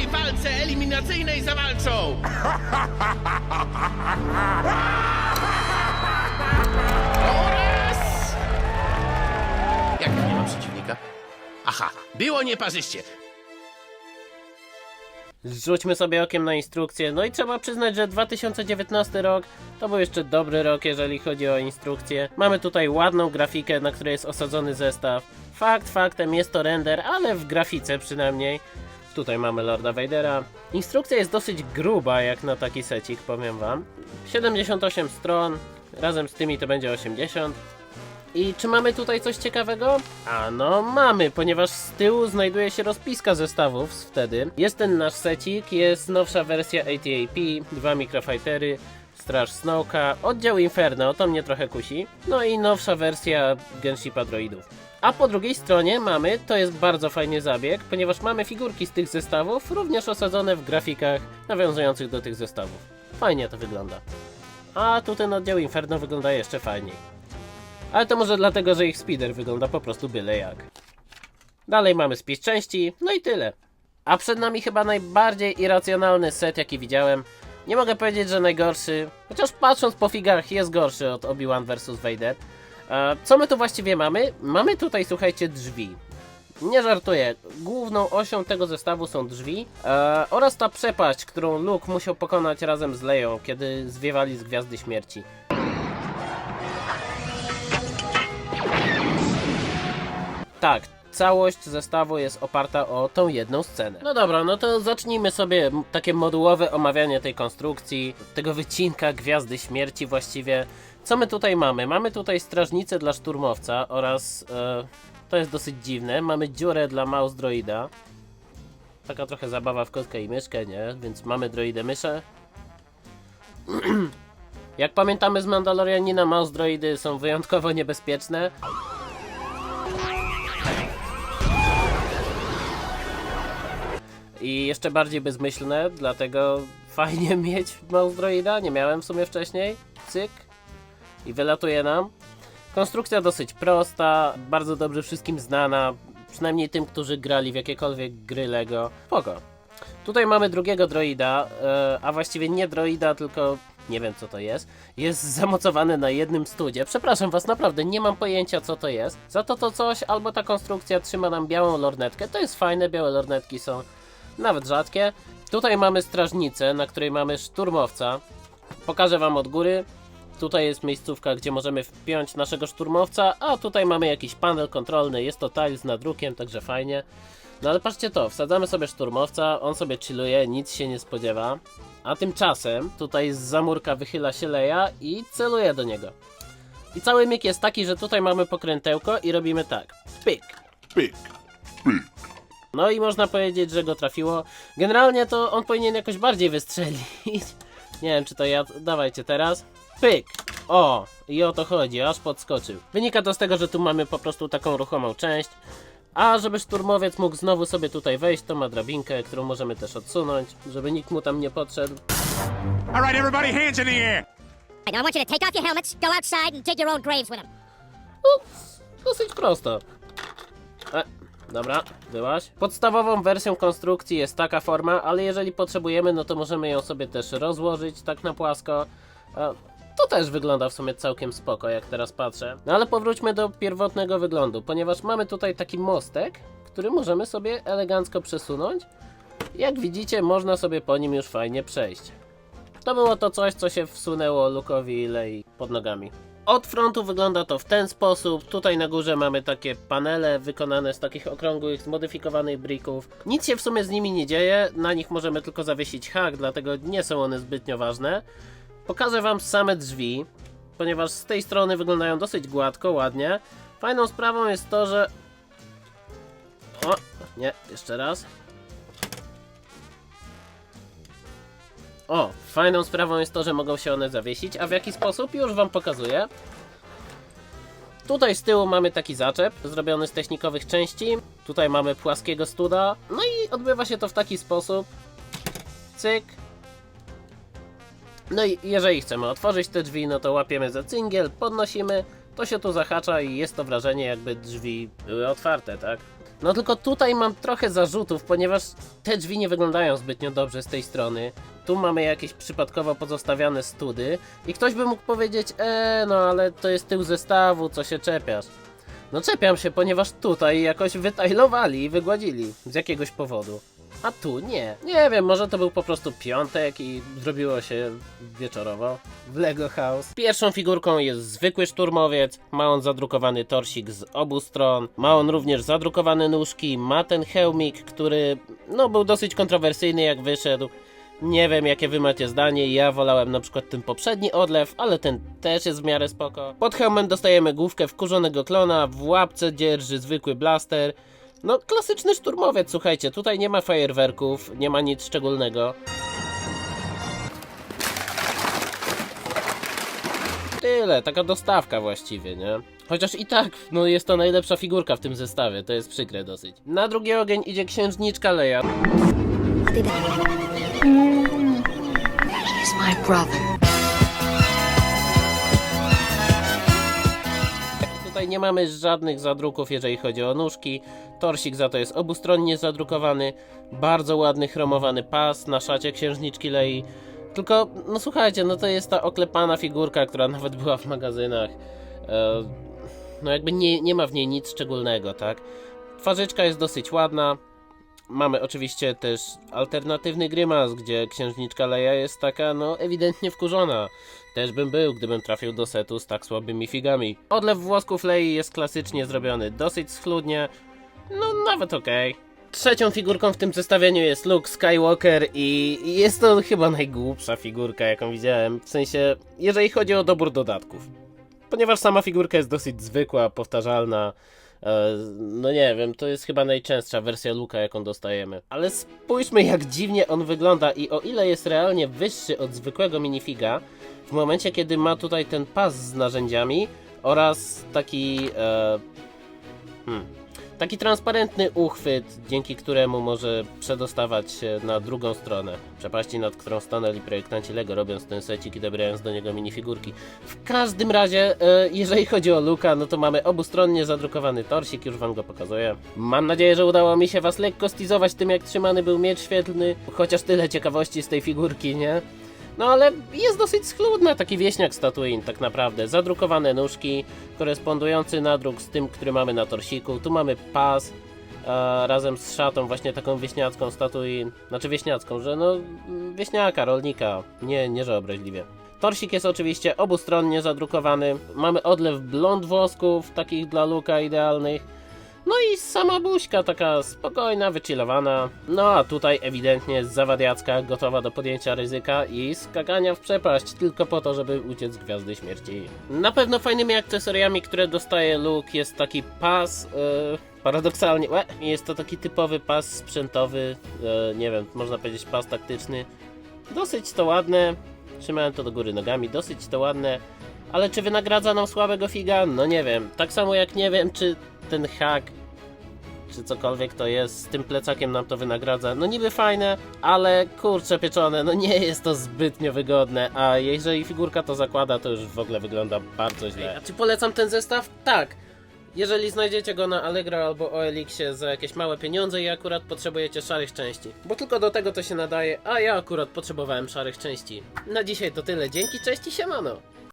finalnej walce eliminacyjnej zawalczą oraz... Jak nie ma przeciwnika? Aha, było nieparzyście. Rzućmy sobie okiem na instrukcję. No i trzeba przyznać, że 2019 rok to był jeszcze dobry rok, jeżeli chodzi o instrukcję. Mamy tutaj ładną grafikę, na której jest osadzony zestaw. Fakt faktem jest to render, ale w grafice przynajmniej. Tutaj mamy Lorda Vadera. Instrukcja jest dosyć gruba, jak na taki secik, powiem wam. 78 stron, razem z tymi to będzie 80. I czy mamy tutaj coś ciekawego? A no mamy, ponieważ z tyłu znajduje się rozpiska zestawów z wtedy. Jest ten nasz secik, jest nowsza wersja ATAP, dwa mikrofightery, Straż Snowka, oddział Inferno, to mnie trochę kusi. No i nowsza wersja Genshipa droidów. A po drugiej stronie mamy, to jest bardzo fajny zabieg, ponieważ mamy figurki z tych zestawów, również osadzone w grafikach nawiązujących do tych zestawów. Fajnie to wygląda. A tu ten oddział Inferno wygląda jeszcze fajniej. Ale to może dlatego, że ich speeder wygląda po prostu byle jak. Dalej mamy spis części, no i tyle. A przed nami chyba najbardziej irracjonalny set, jaki widziałem. Nie mogę powiedzieć, że najgorszy, chociaż patrząc po figach jest gorszy od Obi-Wan vs. Vader. E, co my tu właściwie mamy? Mamy tutaj, słuchajcie, drzwi. Nie żartuję, główną osią tego zestawu są drzwi e, oraz ta przepaść, którą Luke musiał pokonać razem z Leją, kiedy zwiewali z Gwiazdy Śmierci. Tak, całość zestawu jest oparta o tą jedną scenę. No dobra, no to zacznijmy sobie takie modułowe omawianie tej konstrukcji, tego wycinka Gwiazdy Śmierci właściwie. Co my tutaj mamy? Mamy tutaj strażnicę dla szturmowca oraz, e, to jest dosyć dziwne, mamy dziurę dla mouse droida. Taka trochę zabawa w kotkę i myszkę, nie? Więc mamy droidę myszę. Jak pamiętamy z Mandalorianina, mouse droidy są wyjątkowo niebezpieczne. I jeszcze bardziej bezmyślne, dlatego fajnie mieć mouse droida, nie miałem w sumie wcześniej. Cyk. I wylatuje nam. Konstrukcja dosyć prosta, bardzo dobrze wszystkim znana, przynajmniej tym, którzy grali w jakiekolwiek gry Lego. Spoko. Tutaj mamy drugiego droida, e, a właściwie nie droida, tylko nie wiem co to jest. Jest zamocowany na jednym studzie. Przepraszam was, naprawdę nie mam pojęcia co to jest. Za to to coś, albo ta konstrukcja trzyma nam białą lornetkę. To jest fajne, białe lornetki są nawet rzadkie. Tutaj mamy strażnicę, na której mamy szturmowca. Pokażę wam od góry. Tutaj jest miejscówka, gdzie możemy wpiąć naszego szturmowca, a tutaj mamy jakiś panel kontrolny. Jest to tile z nadrukiem, także fajnie. No ale patrzcie to, wsadzamy sobie szturmowca, on sobie chilluje, nic się nie spodziewa. A tymczasem tutaj z zamurka wychyla się Leja i celuje do niego. I cały myk jest taki, że tutaj mamy pokrętełko i robimy tak. Pyk. Pyk. Pyk. No i można powiedzieć, że go trafiło. Generalnie to on powinien jakoś bardziej wystrzelić. Nie wiem, czy to ja. Dawajcie teraz. Pyk! O! I o to chodzi, aż podskoczył. Wynika to z tego, że tu mamy po prostu taką ruchomą część. A żeby szturmowiec mógł znowu sobie tutaj wejść, to ma drabinkę, którą możemy też odsunąć, żeby nikt mu tam nie podszedł. All right, everybody, hands in the air. I want you to take off your helmets, go outside, and dig your own graves with them. Ups, dosyć prosto. E, dobra, byłaś. Podstawową wersją konstrukcji jest taka forma, ale jeżeli potrzebujemy, no to możemy ją sobie też rozłożyć tak na płasko. To też wygląda w sumie całkiem spoko, jak teraz patrzę. No ale powróćmy do pierwotnego wyglądu, ponieważ mamy tutaj taki mostek, który możemy sobie elegancko przesunąć. Jak widzicie, można sobie po nim już fajnie przejść. To było to coś, co się wsunęło Lukowi i Lei pod nogami. Od frontu wygląda to w ten sposób. Tutaj na górze mamy takie panele wykonane z takich okrągłych, zmodyfikowanych brików. Nic się w sumie z nimi nie dzieje, na nich możemy tylko zawiesić hak, dlatego nie są one zbytnio ważne. Pokażę wam same drzwi, ponieważ z tej strony wyglądają dosyć gładko, ładnie. Fajną sprawą jest to, że... O, nie, jeszcze raz. O, fajną sprawą jest to, że mogą się one zawiesić, a w jaki sposób już wam pokazuję. Tutaj z tyłu mamy taki zaczep, zrobiony z technikowych części. Tutaj mamy płaskiego studa. No i odbywa się to w taki sposób. Cyk. No i jeżeli chcemy otworzyć te drzwi, no to łapiemy za cyngiel, podnosimy to się tu zahacza i jest to wrażenie jakby drzwi były otwarte, tak? No tylko tutaj mam trochę zarzutów, ponieważ te drzwi nie wyglądają zbytnio dobrze z tej strony. Tu mamy jakieś przypadkowo pozostawiane study i ktoś by mógł powiedzieć, eee, no ale to jest tył zestawu, co się czepiasz. No czepiam się, ponieważ tutaj jakoś wytajlowali i wygładzili z jakiegoś powodu. A tu nie. Nie wiem, może to był po prostu piątek i zrobiło się wieczorowo w Lego House. Pierwszą figurką jest zwykły szturmowiec. Ma on zadrukowany torsik z obu stron. Ma on również zadrukowane nóżki. Ma ten hełmik, który no był dosyć kontrowersyjny jak wyszedł. Nie wiem jakie wy macie zdanie, ja wolałem na przykład ten poprzedni odlew, ale ten też jest w miarę spoko. Pod hełmem dostajemy główkę wkurzonego klona, w łapce dzierży zwykły blaster. No klasyczny szturmowiec, słuchajcie, tutaj nie ma fajerwerków, nie ma nic szczególnego. Tyle, taka dostawka właściwie, nie? Chociaż i tak, no jest to najlepsza figurka w tym zestawie, to jest przykre dosyć. Na drugi ogień idzie księżniczka Leia. He's my brother. Tutaj nie mamy żadnych zadruków, jeżeli chodzi o nóżki. Torsik za to jest obustronnie zadrukowany. Bardzo ładny chromowany pas na szacie księżniczki Lei. Tylko, no słuchajcie, no to jest ta oklepana figurka, która nawet była w magazynach. E, no jakby nie, nie ma w niej nic szczególnego, tak? Twarzyczka jest dosyć ładna. Mamy oczywiście też alternatywny grymas, gdzie księżniczka Leia jest taka, no ewidentnie wkurzona. Też bym był, gdybym trafił do setu z tak słabymi figami. Odlew włosków Lei jest klasycznie zrobiony, dosyć schludnie, no nawet okej. Trzecią figurką w tym zestawieniu jest Luke Skywalker i jest to chyba najgłupsza figurka jaką widziałem, w sensie jeżeli chodzi o dobór dodatków. Ponieważ sama figurka jest dosyć zwykła, powtarzalna, no nie wiem, to jest chyba najczęstsza wersja Luka, jaką dostajemy. Ale spójrzmy jak dziwnie on wygląda i o ile jest realnie wyższy od zwykłego minifiga, w momencie kiedy ma tutaj ten pas z narzędziami oraz taki... E, hmm, taki transparentny uchwyt, dzięki któremu może przedostawać się na drugą stronę przepaści, nad którą stanęli projektanci LEGO, robiąc ten secik i dobierając do niego minifigurki. W każdym razie, e, jeżeli chodzi o Luka, no to mamy obustronnie zadrukowany torsik, już wam go pokazuję. Mam nadzieję, że udało mi się was lekko stizować tym, jak trzymany był miecz świetlny, chociaż tyle ciekawości z tej figurki, nie? No ale jest dosyć schludna, taki wieśniak z Tatooine tak naprawdę. Zadrukowane nóżki, korespondujący nadruk z tym, który mamy na torsiku. Tu mamy pas a, razem z szatą właśnie taką wieśniacką z Tatooine. Znaczy wieśniacką, że no wieśniaka, rolnika, nie, nie że obraźliwie. Torsik jest oczywiście obustronnie zadrukowany. Mamy odlew blond włosków, takich dla luka idealnych. No i sama buźka taka spokojna, wychillowana. No a tutaj ewidentnie zawadiacka, gotowa do podjęcia ryzyka i skakania w przepaść tylko po to, żeby uciec z Gwiazdy Śmierci. Na pewno fajnymi akcesoriami, które dostaje Luke jest taki pas, yy, paradoksalnie, łe, jest to taki typowy pas sprzętowy, yy, nie wiem, można powiedzieć pas taktyczny. Dosyć to ładne, trzymałem to do góry nogami, dosyć to ładne. Ale czy wynagradza nam słabego figa? No nie wiem. Tak samo jak nie wiem, czy ten hak, czy cokolwiek to jest, z tym plecakiem nam to wynagradza. No niby fajne, ale kurcze pieczone, no nie jest to zbytnio wygodne, a jeżeli figurka to zakłada, to już w ogóle wygląda bardzo źle. A czy polecam ten zestaw? Tak. Jeżeli znajdziecie go na Allegro albo OLX-ie za jakieś małe pieniądze i akurat potrzebujecie szarych części. Bo tylko do tego to się nadaje, a ja akurat potrzebowałem szarych części. Na dzisiaj to tyle. Dzięki, cześć i siemano!